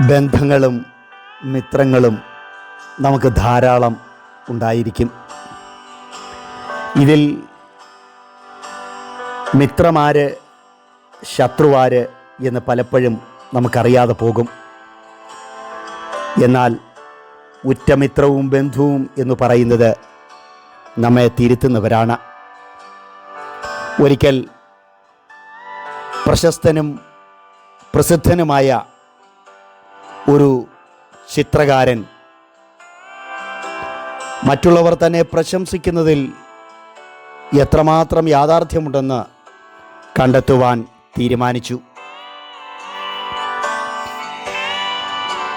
ബന്ധങ്ങളും മിത്രങ്ങളും നമുക്ക് ധാരാളം ഉണ്ടായിരിക്കും. ഇതിൽ മിത്രമാര് ശത്രുവാര് എന്ന് പലപ്പോഴും നമുക്കറിയാതെ പോകും. എന്നാൽ ഉറ്റമിത്രവും ബന്ധുവും എന്ന് പറയുന്നത് നമ്മെ തിരുത്തുന്നവരാണ്. ഒരിക്കൽ പ്രശസ്തനും പ്രസിദ്ധനുമായ ഒരു ചിത്രകാരൻ. മറ്റുള്ളവർ തന്നെ പ്രശംസിക്കുന്നതിൽ എത്രമാത്രം യാഥാർത്ഥ്യമുണ്ടെന്ന് കണ്ടെത്തുവാൻ തീരുമാനിച്ചു.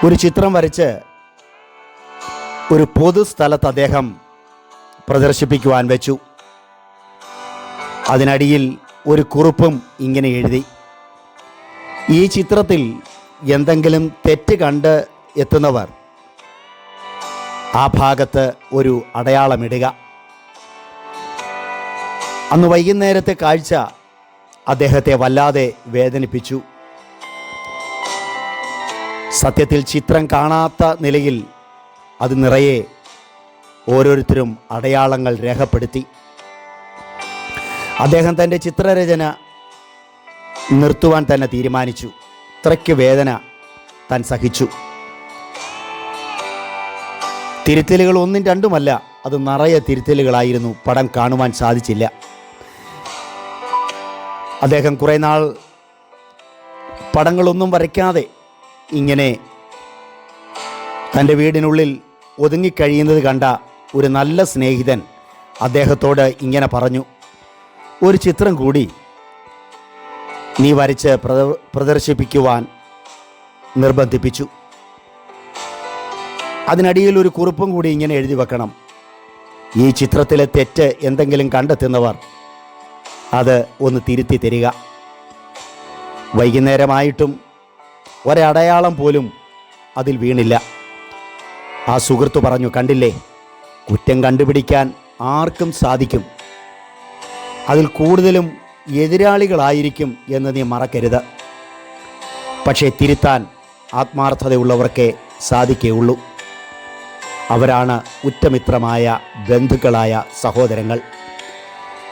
ഒരു ചിത്രം വരച്ച് ഒരു പൊതുസ്ഥലത്ത് അദ്ദേഹം പ്രദർശിപ്പിക്കുവാൻ വെച്ചു. അതിനടിയിൽ ഒരു കുറിപ്പും ഇങ്ങനെ എഴുതി. ഈ ചിത്രത്തിൽ എന്തെങ്കിലും തെറ്റ് കണ്ട് എത്തുന്നവർ ആ ഭാഗത്ത് ഒരു അടയാളമിടുക അന്ന് വൈകുന്നേരത്തെ കാഴ്ച അദ്ദേഹത്തെ വല്ലാതെ വേദനിപ്പിച്ചു. സത്യത്തിൽ ചിത്രം കാണാത്ത നിലയിൽ അത് നിറയെ ഓരോരുത്തരും അടയാളങ്ങൾ രേഖപ്പെടുത്തി. അദ്ദേഹം തന്റെ ചിത്രരചന നിർത്തുവാൻ തന്നെ തീരുമാനിച്ചു. ഇത്രയ്ക്ക് വേദന താൻ സഹിച്ചു. തിരുത്തലുകൾ ഒന്നും രണ്ടുമല്ല അത് നിറയെ തിരുത്തലുകളായിരുന്നു. പടം കാണുവാൻ സാധിച്ചില്ല. അദ്ദേഹം കുറേ നാൾ പടങ്ങളൊന്നും വരയ്ക്കാതെ ഇങ്ങനെ തന്റെ വീടിനുള്ളിൽ ഒതുങ്ങിക്കഴിയുന്നത് കണ്ട ഒരു നല്ല സ്നേഹിതൻ അദ്ദേഹത്തോട് ഇങ്ങനെ പറഞ്ഞു. ഒരു ചിത്രം കൂടി നീ വരച്ച് പ്രദ- പ്രദർശിപ്പിക്കുവാൻ നിർബന്ധിപ്പിച്ചു. അതിനടിയിൽ ഒരു കുറിപ്പും കൂടി ഇങ്ങനെ എഴുതി വെക്കണം. ഈ ചിത്രത്തിലെ തെറ്റ് എന്തെങ്കിലും കണ്ടെത്തുന്നവർ അത് ഒന്ന് തിരുത്തി തരിക. വൈകുന്നേരമായിട്ടും ഒരടയാളം പോലും അതിൽ വീണില്ല. ആ സുഹൃത്ത് പറഞ്ഞു കണ്ടില്ലേ കുറ്റം കണ്ടുപിടിക്കാൻ ആർക്കും സാധിക്കും. അതിൽ കൂടുതലും എതിരാളികളായിരിക്കും എന്ന് നീ മറക്കരുത്. പക്ഷേ തിരുത്താൻ ആത്മാർത്ഥതയുള്ളവർക്കേ സാധിക്കുകയുള്ളൂ. അവരാണ് ഉറ്റമിത്രമായ ബന്ധുക്കളായ സഹോദരങ്ങൾ.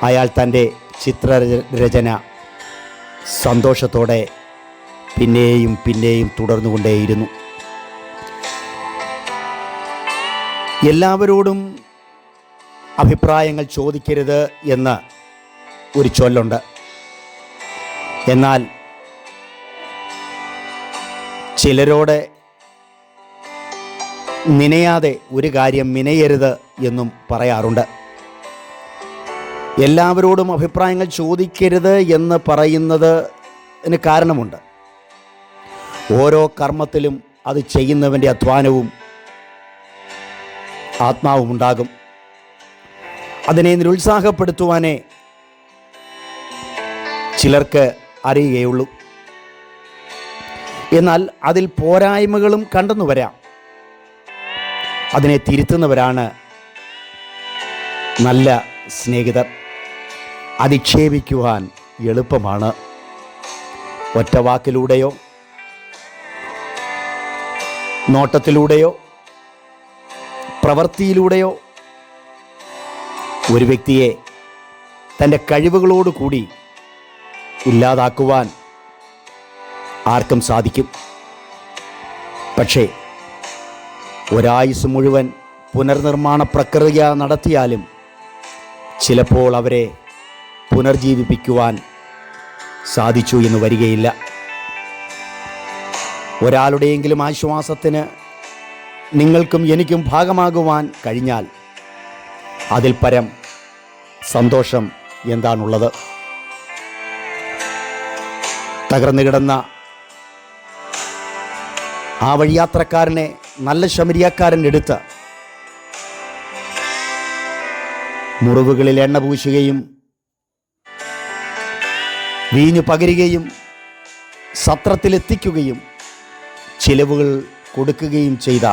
അയാൾ തന്റെ ചിത്രരചന സന്തോഷത്തോടെ പിന്നെയും പിന്നെയും തുടർന്നുകൊണ്ടേയിരുന്നു. എല്ലാവരോടും അഭിപ്രായങ്ങൾ ചോദിക്കരുത് എന്ന് ഒരു ചൊല്ലുണ്ട്. എന്നാൽ ചിലരോട് നിനയാതെ ഒരു കാര്യം മിനയരുത് എന്നും പറയാറുണ്ട്. എല്ലാവരോടും അഭിപ്രായങ്ങൾ ചോദിക്കരുത് എന്ന് പറയുന്നതിന് കാരണമുണ്ട്. ഓരോ കർമ്മത്തിലും അത് ചെയ്യുന്നവന്റെ അധ്വാനവും ആത്മാവും ഉണ്ടാകും അതിനെ നിരുത്സാഹപ്പെടുത്തുവാനേ ചിലർക്ക് അറിയുകയുള്ളൂ. എന്നാൽ അതിൽ പോരായ്മകളും കണ്ടെന്നു വരാം. അതിനെ തിരുത്തുന്നവരാണ് നല്ല സ്നേഹിതർ. അധിക്ഷേപിക്കുവാൻ എളുപ്പമാണ്. ഒറ്റ വാക്കിലൂടെയോ നോട്ടത്തിലൂടെയോ പ്രവൃത്തിയിലൂടെയോ ഒരു വ്യക്തിയെ തന്റെ കഴിവുകളോട് കൂടി ഇല്ലാതാക്കുവാൻ ആർക്കും സാധിക്കും. പക്ഷേ ഒരായുസ് മുഴുവൻ പുനർനിർമ്മാണ പ്രക്രിയ നടത്തിയാലും ചിലപ്പോൾ അവരെ പുനർജീവിപ്പിക്കുവാൻ സാധിച്ചു എന്ന് വരികയില്ല. ഒരാളുടെയെങ്കിലും ആശ്വാസത്തിന് നിങ്ങൾക്കും എനിക്കും ഭാഗമാകുവാൻ കഴിഞ്ഞാൽ അതിൽ പരം സന്തോഷം എന്താണുള്ളത്? തകർന്നു കിടന്ന ആ വഴിയാത്രക്കാരനെ നല്ല ശമരിയാക്കാരൻ എടുത്ത് മുറിവുകളിൽ എണ്ണ പൂശുകയും വീഞ്ഞു പകരുകയും സത്രത്തിലെത്തിക്കുകയും ചിലവുകൾ കൊടുക്കുകയും ചെയ്ത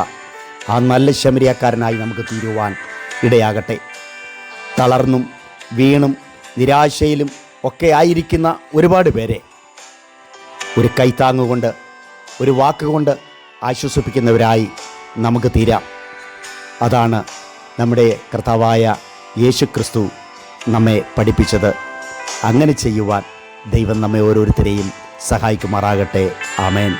ആ നല്ല ശമരിയാക്കാരനായി നമുക്ക് തീരുവാൻ ഇടയാകട്ടെ. തളർന്നും വീണും നിരാശയിലും ഒക്കെ ആയിരിക്കുന്ന ഒരുപാട് പേരെ ഒരു കൈത്താങ്ങുകൊണ്ട് ഒരു വാക്കുകൊണ്ട് ആശ്വസിപ്പിക്കുന്നവരായി നമുക്ക് തീരാം. അതാണ് നമ്മുടെ കർത്താവായ യേശു ക്രിസ്തു നമ്മെ പഠിപ്പിച്ചത്. അങ്ങനെ ചെയ്യുവാൻ ദൈവം നമ്മെ ഓരോരുത്തരെയും സഹായിക്കുമാറാകട്ടെ. ആമേൻ.